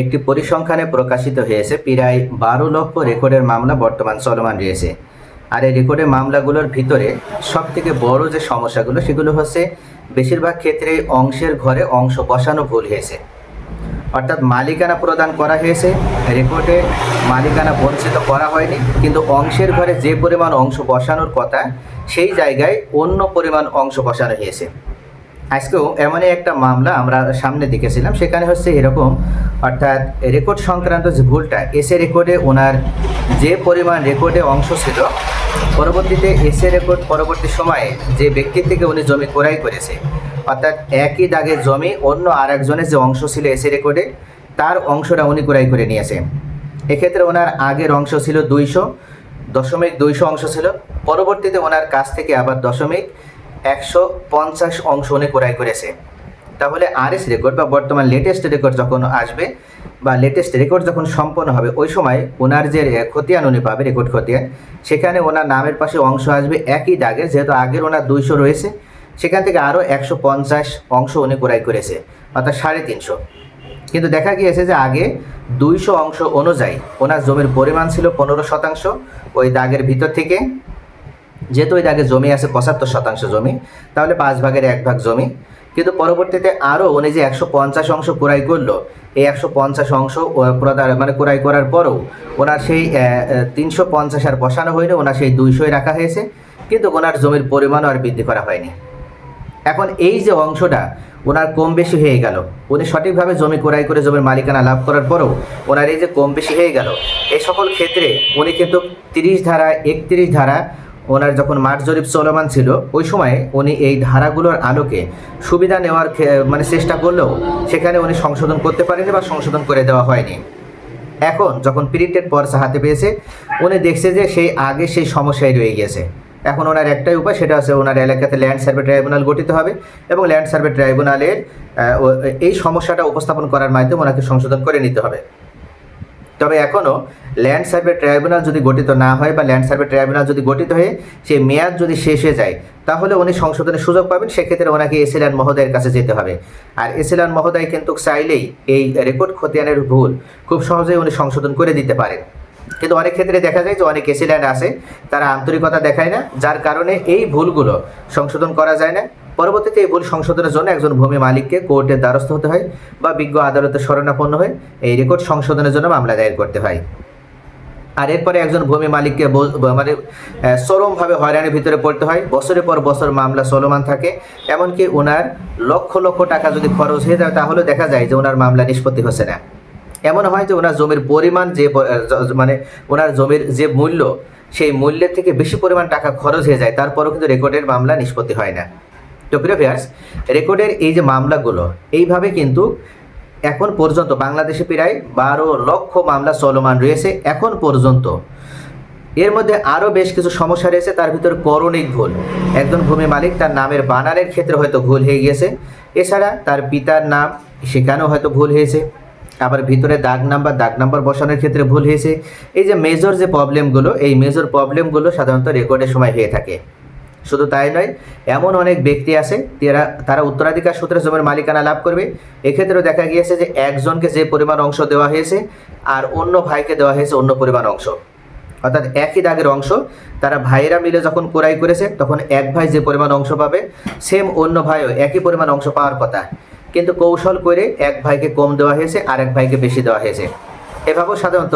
একটি পরিসংখ্যানে প্রকাশিত হয়েছে, প্রায় বারো লক্ষ রেকর্ডের মামলা বর্তমান চলমান রয়েছে। আর এই রেকর্ডের মামলাগুলোর ভিতরে সব থেকে বড় যে সমস্যাগুলো, সেগুলো হচ্ছে বেশিরভাগ ক্ষেত্রে অংশের ঘরে অংশ বসানো ভুল হয়েছে। অর্থাৎ মালিকানা প্রদান করা হয়েছে, রেকর্ডে মালিকানা বঞ্চিত করা হয়নি, কিন্তু অংশের ঘরে যে পরিমাণ অংশ বসানোর কথা, সেই জায়গায় অন্য পরিমাণ অংশ বসানো হয়েছে। আজকেও এমনই একটা মামলা আমরা সামনে দেখেছিলাম। সেখানে হচ্ছে এরকম, অর্থাৎ রেকর্ড সংক্রান্ত যে ভুলটা এসে রেকর্ডে ওনার যে পরিমাণ রেকর্ডে অংশ ছিল, পরবর্তীতে এসে রেকর্ড পরবর্তী সময়ে যে ব্যক্তির থেকে উনি জমি ক্রয় করেছে, অর্থাৎ একই দাগের জমি অন্য আর একজনের যে অংশ ছিল এসে রেকর্ডে, তার অংশটা উনি ক্রয় করে নিয়েছে। এক্ষেত্রে ওনার আগের অংশ ছিল দুইশো দশমিক দুইশো অংশ ছিল, পরবর্তীতে ওনার কাছ থেকে আবার দশমিক একশো পঞ্চাশ অংশ উনি ক্রয় করেছে। তাহলে আরএস রেকর্ড বা বর্তমান লেটেস্ট রেকর্ড যখন আসবে বা লেটেস্ট রেকর্ড যখন সম্পন্ন হবে, ওই সময় ওনার যে খতিয়ান উনি পাবে রেকর্ড খতিয়ান, সেখানে ওনার নামের পাশে অংশ আসবে একই দাগে, যেহেতু আগের ওনার দুইশো রয়েছে, সেখান থেকে আরও একশো পঞ্চাশ অংশ উনি ক্রয় করেছে, অর্থাৎ সাড়ে তিনশো। কিন্তু দেখা গিয়েছে যে আগে দুইশো অংশ অনুযায়ী ওনার জমির পরিমাণ ছিল পনেরো শতাংশ, ওই দাগের ভিতর থেকে যেহেতু ওই দাগে জমি আছে পঁচাত্তর শতাংশ জমি, তাহলে পাঁচ ভাগের এক ভাগ জমি। কিন্তু পরবর্তীতে আরও উনি যে একশো পঞ্চাশ অংশ ক্রয় করল, এই একশো পঞ্চাশ অংশ প্রদান মানে ক্রয় করার পরেও ওনার সেই তিনশো পঞ্চাশ আর বসানো হয়নি, ওনার সেই দুইশোই রাখা হয়েছে। কিন্তু ওনার জমির পরিমাণও আর বৃদ্ধি করা হয়নি। এখন এই যে অংশটা ওনার কম বেশি হয়ে গেল, উনি সঠিকভাবে জমি ক্রয় করে জমির মালিকানা লাভ করার পরেও ওনার এই যে কম বেশি হয়ে গেল এই সকল ক্ষেত্রে উনি কিন্তু তিরিশ ধারা, একত্রিশ ধারা ওনার যখন মাঠ জরিপ চলমান ছিল, ওই সময়ে উনি এই ধারাগুলোর আলোকে সুবিধা নেওয়ার মানে চেষ্টা করলেও সেখানে উনি সংশোধন করতে পারেনি বা সংশোধন করে দেওয়া হয়নি। এখন যখন প্রিন্টেড পর্সা হাতে পেয়েছে, উনি দেখছে যে সেই আগে সেই সমস্যায় রয়ে গেছে। এখন ওনার একটাই উপায়, সেটা হচ্ছে ওনার এলাকাতে ল্যান্ড সার্ভে ট্রাইব্যুনাল গঠিত হবে এবং ল্যান্ড সার্ভে ট্রাইব্যুনালের এই সমস্যাটা উপস্থাপন করার মাধ্যমে ওনাকে সংশোধন করে নিতে হবে। তবে এখনও ল্যান্ড সার্ভে ট্রাইব্যুনাল যদি গঠিত না হয় বা ল্যান্ড সার্ভে ট্রাইব্যুনাল যদি গঠিত হয়ে সেই মেয়াদ যদি শেষ হয়ে যায়, তাহলে উনি সংশোধনের সুযোগ পাবেন, সেক্ষেত্রে ওনাকে এসিলান মহোদয়ের কাছে যেতে হবে। আর এসিলান মহোদয় কিন্তু চাইলেই এই রেকর্ড খতিয়ানের ভুল খুব সহজেই উনি সংশোধন করে দিতে পারেন। কিন্তু অনেক ক্ষেত্রে দেখা যায় যে অনেক এসিল্যান্ড আছে, তারা আন্তরিকতা দেখায় না, যার কারণে এই ভুলগুলো সংশোধন করা যায় না। পরবর্তীতে এই ভুল সংশোধনের জন্য একজন ভূমি মালিককে কোর্টের দ্বারস্থ হতে হয় বা বিজ্ঞ আদালতে শরণাপন্ন হয়ে এই রেকর্ড সংশোধনের জন্য মামলা দায়ের করতে হয়। আর এরপরে একজন ভূমি মালিককে মানে চরমভাবে হয়রানির ভিতরে পড়তে হয়। বছরের পর বছর মামলা চলমান থাকে। এমনকি ওনার লক্ষ লক্ষ টাকা যদি খরচ হয়ে যায়, তাহলে দেখা যায় যে ওনার মামলা নিষ্পত্তি হচ্ছে না। এমন হয় যে ওনার জমির পরিমাণ যে মানে ওনার জমির যে মূল্য, সেই মূল্যের থেকে বেশি পরিমাণ টাকা খরচ হয়ে যায়। তারপরও কিন্তু রেকর্ডের মামলা নিষ্পত্তি হয় না। তো প্রিয় ভিউয়ার্স রেকর্ডের এই যে মামলাগুলো, এইভাবে কিন্তু এখন পর্যন্ত বাংলাদেশে প্রায় বারো লক্ষ মামলা চলমান রয়েছে এখন পর্যন্ত। এর মধ্যে আরও বেশ কিছু সমস্যা রয়েছে, তার ভিতর করণিক ভুল। একজন ভূমি মালিক তার নামের বানানের ক্ষেত্রে হয়তো ভুল হয়ে গিয়েছে, এছাড়া তার পিতার নাম সেখানেও হয়তো ভুল হয়েছে। আবার ভিতরে দাগ নাম্বার দাগ নাম্বার বসানোর ক্ষেত্রে ভুল হয়েছে। এই যে মেজর যে প্রবলেমগুলো এই মেজর প্রবলেমগুলো সাধারণত রেকর্ডের সময় হয়ে থাকে। শুধু তাই নয়, এমন অনেক ব্যক্তি আছে তারা তারা উত্তরাধিকার সূত্রে জমির মালিকানা লাভ করবে। এক্ষেত্রেও দেখা গিয়েছে যে একজনকে যে পরিমাণ অংশ দেওয়া হয়েছে আর অন্য ভাইকে দেওয়া হয়েছে অন্য পরিমাণ অংশ। অর্থাৎ একই দাগের অংশ, তারা ভাইয়েরা মিলে যখন ক্রয় করেছে, তখন এক ভাই যে পরিমাণ অংশ পাবে, সেম অন্য ভাইও একই পরিমাণ অংশ পাওয়ার কথা। কিন্তু কৌশল করে এক ভাইকে কম দেওয়া হয়েছে আর এক ভাইকে বেশি দেওয়া হয়েছে। এভাবেও সাধারণত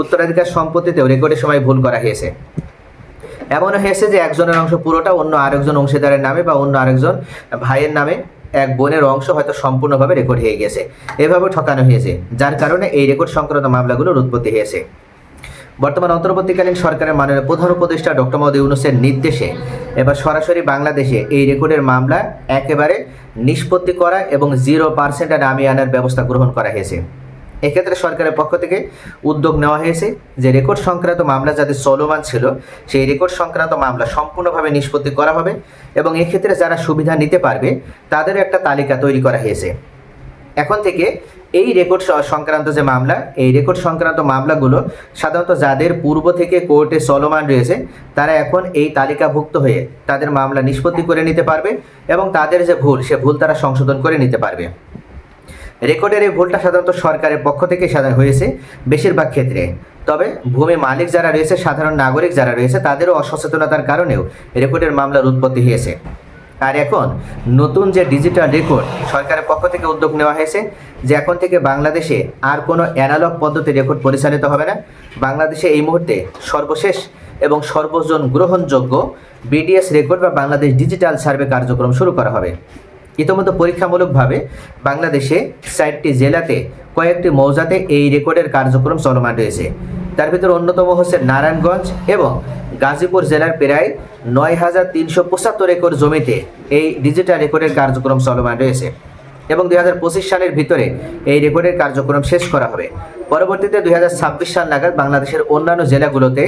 উত্তরাধিকার সম্পত্তিতেও রেকর্ডের সময় ভুল করা হয়েছে। এমনও হয়েছে যে একজনের অংশ পুরোটা অন্য আরেকজন অংশীদারের নামে বা অন্য আরেকজন ভাইয়ের নামে এক বোনের অংশ হয়তো সম্পূর্ণভাবে রেকর্ড হয়ে গেছে। এভাবে ঠকানো হয়েছে, যার কারণে এই রেকর্ড সংক্রান্ত মামলাগুলোর উৎপত্তি হয়েছে। বর্তমান অন্তর্বর্তীকালীন সরকারের মাননীয় প্রধান উপদেষ্টা ডক্টর মোহাম্মদ ইউনুসের নির্দেশে এবার সরাসরি বাংলাদেশে এই রেকর্ডের মামলা একেবারে নিষ্পত্তি করা এবং জিরো পার্সেন্টে নামিয়ে আনার ব্যবস্থা গ্রহণ করা হয়েছে। এক্ষেত্রে সরকারের পক্ষ থেকে উদ্যোগ নেওয়া হয়েছে যে রেকর্ড সংক্রান্ত মামলা যাদের চলমান ছিল, সেই রেকর্ড সংক্রান্ত মামলা সম্পূর্ণভাবে নিষ্পত্তি করা হবে এবং এক্ষেত্রে যারা সুবিধা নিতে পারবে তাদেরও একটা তালিকা তৈরি করা হয়েছে। এখন থেকে এই রেকর্ড সংক্রান্ত যে মামলা, এই রেকর্ড সংক্রান্ত মামলাগুলো সাধারণত যাদের পূর্ব থেকে কোর্টে চলমান রয়েছে, তারা এখন এই তালিকাভুক্ত হয়ে তাদের মামলা নিষ্পত্তি করে নিতে পারবে এবং তাদের যে ভুল, সে ভুল তারা সংশোধন করে নিতে পারবে। রেকর্ডের এই ভুলটা সাধারণত সরকারের পক্ষ থেকে সাধারণ হয়েছে, বেশিরভাগ ক্ষেত্রে। তবে ভূমি মালিক যারা রয়েছে, সাধারণ নাগরিক যারা রয়েছে, তাদেরও অসচেতনতার কারণেও রেকর্ডের মামলার উৎপত্তি হয়েছে। আর এখন নতুন যে ডিজিটাল রেকর্ড সরকারের পক্ষ থেকে উদ্যোগ নেওয়া হয়েছে, যে এখন থেকে বাংলাদেশে আর কোনো অ্যানালগ পদ্ধতি রেকর্ড পরিচালিত হবে না। বাংলাদেশে এই মুহূর্তে সর্বশেষ এবং সর্বজন গ্রহণযোগ্য বিডিএস রেকর্ড বা বাংলাদেশ ডিজিটাল সার্ভে কার্যক্রম শুরু করা হবে। ইতিমধ্যে পরীক্ষামূলকভাবে বাংলাদেশে চারটি জেলাতে কয়েকটি মৌজাতে এই রেকর্ডের কার্যক্রম চলমান রয়েছে। তার ভিতরে অন্যতম হচ্ছে নারায়ণগঞ্জ এবং গাজীপুর জেলার প্রায় নয় হাজার তিনশো পঁচাত্তর একর জমিতে এই ডিজিটাল রেকর্ডের কার্যক্রম চলমান রয়েছে এবং দুই হাজার পঁচিশ সালের ভিতরে এই রেকর্ডের কার্যক্রম শেষ করা হবে। পরবর্তীতে দুই হাজার ছাব্বিশ সাল নাগাদ বাংলাদেশের অন্যান্য জেলাগুলোতে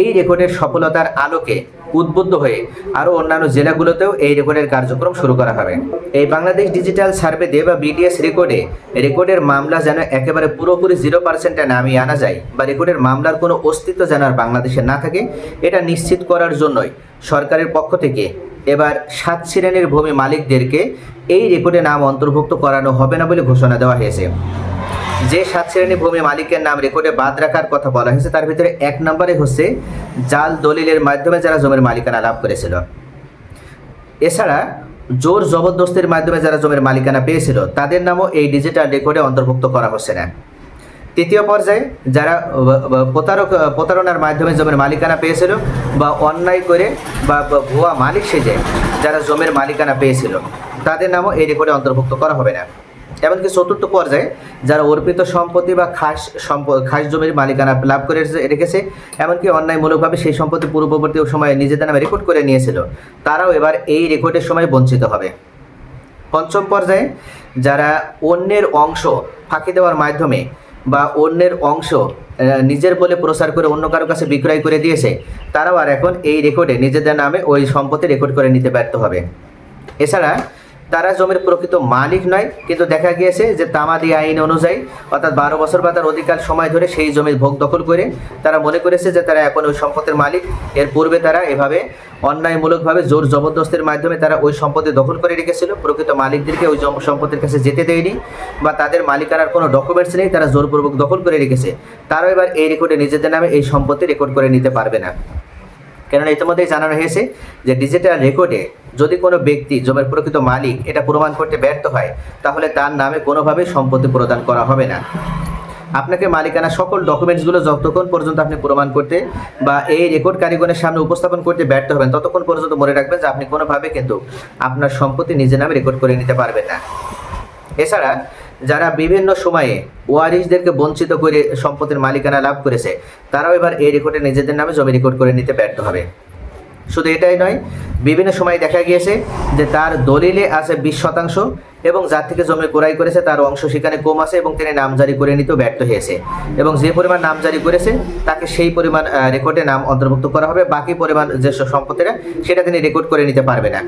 এই রেকর্ডের সফলতার আলোকে উদ্বুদ্ধ হয়ে আরও অন্যান্য জেলাগুলোতেও এই রেকর্ডের কার্যক্রম শুরু করা হবে। এই বাংলাদেশ ডিজিটাল সার্ভেতে বা বিডিএস রেকর্ডে, রেকর্ডের মামলা যেন একেবারে পুরোপুরি জিরো পার্সেন্টে নামিয়ে আনা যায় বা রেকর্ডের মামলার কোনো অস্তিত্ব যেন আর বাংলাদেশে না থাকে, এটা নিশ্চিত করার জন্যই সরকারের পক্ষ থেকে এবার সাত শ্রেণির ভূমি মালিকদেরকে এই রেকর্ডে নাম অন্তর্ভুক্ত করানো হবে না বলে ঘোষণা দেওয়া হয়েছে। যে সাত শ্রেণি ভূমি মালিকের নাম রেকর্ডে বাদ রাখার কথা বলা হয়েছে, তার ভিতরে এক নম্বরে হচ্ছে জাল দলিলের মাধ্যমে যারা জমির মালিকানা লাভ করেছিল। এছাড়া জোর জবরদস্তির মাধ্যমে যারা জমির মালিকানা পেয়েছিল, তাদের নামও এই ডিজিটাল রেকর্ডে অন্তর্ভুক্ত করা হচ্ছে না। তৃতীয় পর্যায়ে যারা প্রতারক, প্রতারণার মাধ্যমে জমির মালিকানা পেয়েছিল বা অন্যায় করে বা ভুয়া মালিক সেজে যারা জমির মালিকানা পেয়েছিল, তাদের নামও এই রেকর্ডে অন্তর্ভুক্ত করা হবে না। এমনকি চতুর্থ পর্যায়ে যারা অর্পিত সম্পত্তি বা খাস খাস জমির মালিকানা লাভ করে রেখেছে। এমনকি অন্যায়মূলকভাবে সেই সম্পত্তি পূর্ববর্তী সময়ে নিজেদের নামে রেকর্ড করে নিয়েছিল। তারাও এবার এই রেকর্ডের সময় বঞ্চিত হবে। পঞ্চম পর্যায়ে যারা অন্যের অংশ ফাঁকি দেওয়ার মাধ্যমে বা অন্যের অংশ নিজের বলে প্রচার করে অন্য কারও কাছে বিক্রয় করে দিয়েছে, তারাও আর এখন এই রেকর্ডে নিজেদের নামে ওই সম্পত্তি রেকর্ড করে নিতে ব্যর্থ হবে। এছাড়া তারা জমির প্রকৃত মালিক নয়, কিন্তু দেখা গিয়েছে যে তামাদি আইন অনুযায়ী, অর্থাৎ বারো বছর বা তার অধিকার সময় ধরে সেই জমির ভোগ দখল করে তারা মনে করেছে যে তারা এখন ওই সম্পদের মালিক। এর পূর্বে তারা এভাবে অন্যায়মূলকভাবে জোর জবরদস্তির মাধ্যমে তারা ওই সম্পত্তি দখল করে রেখেছিল। প্রকৃত মালিকদেরকে ওই সম্পত্তির কাছে যেতে দেয়নি বা তাদের মালিকানার কোনো ডকুমেন্টস নেই, তারা জোরপূর্বক দখল করে রেখেছে। তারাও এবার এই রেকর্ডে নিজেদের নামে এই সম্পত্তি রেকর্ড করে নিতে পারবে না। কেননা ইতিমধ্যেই জানানো হয়েছে যে ডিজিটাল রেকর্ডে যদি কোনো ব্যক্তি জমির প্রকৃত মালিক, এটা প্রমাণ করতে ব্যর্থ হয়, তাহলে তার নামে কোনোভাবেই সম্পত্তি প্রদান করা হবে না। আপনাকে মালিকানা সকল ডকুমেন্টসগুলো যতক্ষণ পর্যন্ত আপনি প্রমাণ করতে বা এই রেকর্ড কারিগণের সামনে উপস্থাপন করতে ব্যর্থ হবেন, ততক্ষণ পর্যন্ত মনে রাখবেন যে আপনি কোনোভাবে কিন্তু আপনার সম্পত্তি নিজের নামে রেকর্ড করে নিতে পারবেন না। এছাড়া, যারা বিভিন্ন সময়ে ওয়ারিশদেরকে বঞ্চিত করে সম্পত্তির মালিকানা লাভ করেছে, তারাও এবার এই রেকর্ডে নিজেদের নামে জমি রেকর্ড করে নিতে ব্যর্থ হবে। শুধু এটাই নয় বিভিন্ন সময় দেখা গিয়েছে যে তার দলিলে আছে বিশ শতাংশ এবং যার থেকে জমি ক্রয় করেছে তার অংশ সেখানে কম আছে এবং তিনি নামজারি করে নিতেও ব্যর্থ হয়েছে। এবং যে পরিমাণ নামজারি করেছে, তাকে সেই পরিমাণ রেকর্ডে নাম অন্তর্ভুক্ত করা হবে। বাকি পরিমাণ যে সব সম্পত্তিটা, সেটা তিনি রেকর্ড করে নিতে পারবে না।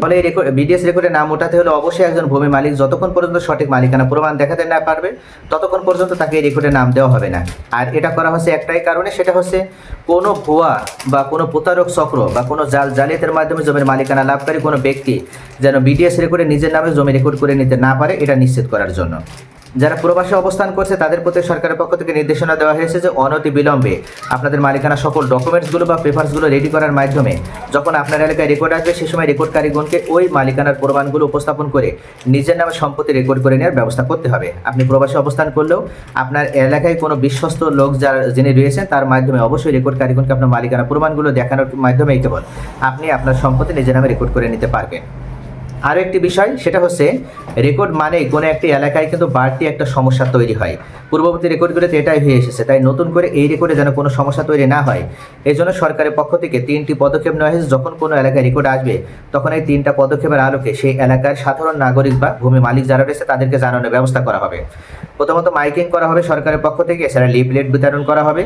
ফলে এই রেকর্ড বিডিএস রেকর্ডে নাম ওঠাতে হলে অবশ্যই একজন ভূমি মালিক যতক্ষণ পর্যন্ত সঠিক মালিকানা প্রমাণ দেখাতে না পারবে, ততক্ষণ পর্যন্ত তাকে এই রেকর্ডে নাম দেওয়া হবে না। আর এটা করা হচ্ছে একটাই কারণে, সেটা হচ্ছে কোনো ভুয়া বা কোনো প্রতারক চক্র বা কোনো জাল জালিয়াতের মাধ্যমে জমির মালিকানা লাভকারী কোনো ব্যক্তি যেন বিডিএস রেকর্ডে নিজের নামে জমি রেকর্ড করে নিতে না পারে, এটা নিশ্চিত করার জন্য। যারা প্রবাসে অবস্থান করছে, তাদের প্রতি সরকারের পক্ষ থেকে নির্দেশনা দেওয়া হয়েছে যে অনতি বিলম্বে আপনাদের মালিকানা সকল ডকুমেন্টসগুলো বা পেপারসগুলো রেডি করার মাধ্যমে যখন আপনার এলাকায় রেকর্ড আসবে, সে সময় রেকর্ডকারীগণকে ওই মালিকানার প্রমাণগুলো উপস্থাপন করে নিজের নামে সম্পত্তি রেকর্ড করে নেওয়ার ব্যবস্থা করতে হবে। আপনি প্রবাসে অবস্থান করলেও আপনার এলাকায় কোনো বিশ্বস্ত লোক যার যিনি রয়েছেন, তার মাধ্যমে অবশ্যই রেকর্ডকারীগণকে আপনার মালিকানা প্রমাণগুলো দেখানোর মাধ্যমেই কেবল আপনি আপনার সম্পত্তি নিজের নামে রেকর্ড করে নিতে পারবেন। আরও একটি বিষয়, সেটা হচ্ছে রেকর্ড মানে কোনো একটি এলাকায় কিন্তু বাড়তি একটা সমস্যা তৈরি হয়। পূর্ববর্তী রেকর্ডগুলোতে এটাই হয়ে এসেছে, তাই নতুন করে এই রেকর্ডে যেন কোনো সমস্যা তৈরি না হয়। এই জন্য সরকারের পক্ষ থেকে তিনটি পদক্ষেপ নেওয়া হয়েছে। যখন কোনো এলাকায় রেকর্ড আসবে, তখন এই তিনটা পদক্ষেপের আলোকে সেই এলাকার সাধারণ নাগরিক বা ভূমি মালিক যারা রয়েছে, তাদেরকে জানানোর ব্যবস্থা করা হবে। প্রথমত মাইকিং করা হবে সরকারের পক্ষ থেকে, এছাড়া লিফলেট বিতরণ করা হবে।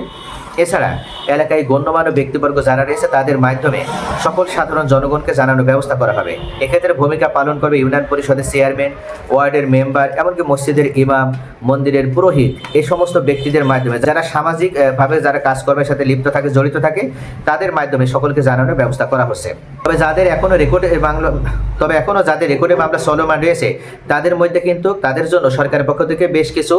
এছাড়া এলাকায় গণ্যমান্য ব্যক্তিবর্গ যারা রয়েছে তাদের মাধ্যমে সকল সাধারণ জনগণকে জানানোর ব্যবস্থা করা হবে। এক্ষেত্রে ভূমিকা পালন করবে ইউনিয়ন পরিষদের চেয়ারম্যান, ওয়ার্ডের মেম্বার, এমনকি মসজিদের ইমাম, মন্দিরের পুরোহিত এই সমস্ত ব্যক্তিদের মাধ্যমে। যারা সামাজিকভাবে যারা কাজকর্মের সাথে লিপ্ত থাকে, জড়িত থাকে, তাদের মাধ্যমে সকলকে জানানোর ব্যবস্থা করা হচ্ছে। তবে যাদের এখনও রেকর্ডে মামলা তবে এখনও যাদের রেকর্ডে মামলা চলমান রয়েছে, তাদের মধ্যে কিন্তু তাদের জন্য সরকারের পক্ষ থেকে বেশ কিছু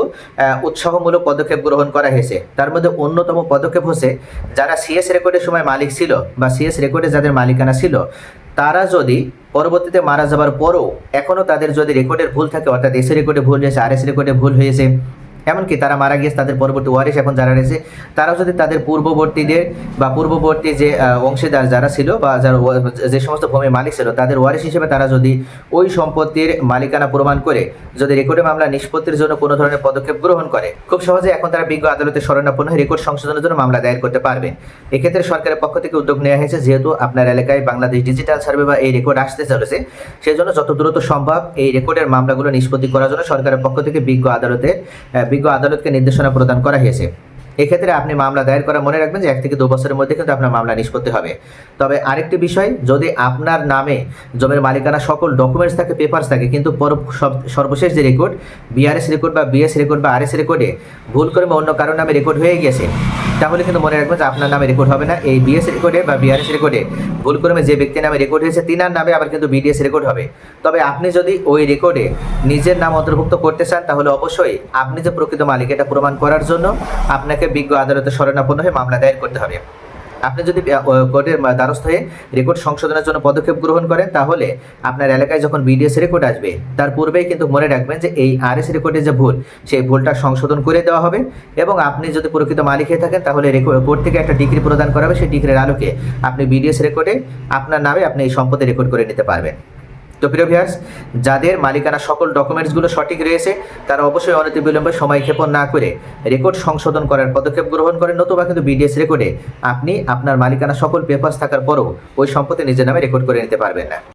উৎসাহমূলক পদক্ষেপ গ্রহণ করা হয়েছে। তার মধ্যে অন্যতম পদক্ষেপ হচ্ছে, যারা সিএস রেকর্ডের সময় মালিক ছিল বা সিএস রেকর্ডে যাদের মালিকানা ছিল, তারা যদি পরবর্তীতে মারা যাবার পরও এখনও তাদের যদি রেকর্ডের ভুল থাকে, অর্থাৎ এসি রেকর্ডে ভুল হয়েছে আর এস রেকর্ডে ভুল হয়েছে এমনকি তারা মারা গিয়েছে তাদের পরবর্তী ওয়ারিশ এখন যারা রয়েছে, তারাও যদি তাদের পূর্ববর্তীদের বা পূর্ববর্তী যে অংশীদার যারা ছিল বা যারা যে সমস্ত ভূমির মালিক ছিল, তাদের ওয়ারিশ হিসেবে তারা যদি ওই সম্পত্তির মালিকানা প্রমাণ করে, যদি রেকর্ডে মামলা নিষ্পত্তির জন্য কোনো ধরনের পদক্ষেপ গ্রহণ করে, খুব সহজে এখন তারা বিজ্ঞ আদালতে শরণাপন্ন হয়ে রেকর্ড সংশোধনের জন্য মামলা দায়ের করতে পারবে এক্ষেত্রে সরকারের পক্ষ থেকে উদ্যোগ নেওয়া হয়েছে, যেহেতু আপনার এলাকায় বাংলাদেশ ডিজিটাল সার্ভে বা এই রেকর্ড আসতে চলেছে, সেজন্য যত দ্রুত সম্ভব এই রেকর্ডের মামলাগুলো নিষ্পত্তি করার জন্য সরকারের পক্ষ থেকে বিজ্ঞ আদালতে বিজ্ঞ আদালতকে নির্দেশনা প্রদান করা হয়েছে। এক্ষেত্রে আপনি মামলা দায়ের করা মনে রাখবেন যে এক থেকে দু বছরের মধ্যে কিন্তু আপনার মামলা নিষ্পত্তি হবে। তবে আরেকটি বিষয়, যদি আপনার নামে জমির মালিকানা সকল ডকুমেন্টস থাকে পেপার্স থাকে, কিন্তু সর্বশেষ যে রেকর্ড বিআরএস রেকর্ড বা বিএস রেকর্ড বা আরএস রেকর্ডে ভুল করে অন্য কারোর নামে রেকর্ড হয়ে গেছে তাহলে কিন্তু মনে রাখবেন যে আপনার নামে রেকর্ড হবে না, এই বিএস রেকর্ডে বা বিআরএস রেকর্ডে ভুল করে যে ব্যক্তির নামে রেকর্ড হয়েছে, তিনার নামে আবার কিন্তু বিডিএস রেকর্ড হবে। তবে আপনি যদি ওই রেকর্ডে নিজের নাম অন্তর্ভুক্ত করতে চান, তাহলে অবশ্যই আপনি যে প্রকৃত মালিক, এটা প্রমাণ করার জন্য আপনাকে বিজ্ঞ আদালতে শরণাপন্ন হয়ে মামলা দায়ের করতে হবে। আপনি যদি কোর্টের দ্বারস্থ হয়ে রেকর্ড সংশোধনের জন্য পদক্ষেপ গ্রহণ করেন, তাহলে আপনার এলাকায় যখন বিডিএস রেকর্ড আসবে, তার পূর্বেই কিন্তু মনে রাখবেন যে এই আরএস রেকর্ডে যে ভুল, সেই ভুলটা সংশোধন করে দেওয়া হবে। এবং আপনি যদি প্রকৃত মালিক হয়ে থাকেন, তাহলে কোর্ট থেকে একটা ডিগ্রি প্রদান করা হবে। সেই ডিগ্রির আলোকে আপনি বিডিএস রেকর্ডে আপনার নামে আপনি এই সম্পত্তি রেকর্ড করে নিতে পারবেন। তো প্রিয় ভিয়ার্স যাদের মালিকানা সকল ডকুমেন্টসগুলো সঠিক রয়েছে, তারা অবশ্যই অনতি বিলম্বে সময় ক্ষেপণ না করে রেকর্ড সংশোধন করার পদক্ষেপ গ্রহণ করেন নতুবা কিন্তু বিডিএস রেকর্ডে আপনি আপনার মালিকানা সকল পেপারস থাকার পরও ওই সম্পত্তি নিজের নামে রেকর্ড করে নিতে পারবেন না।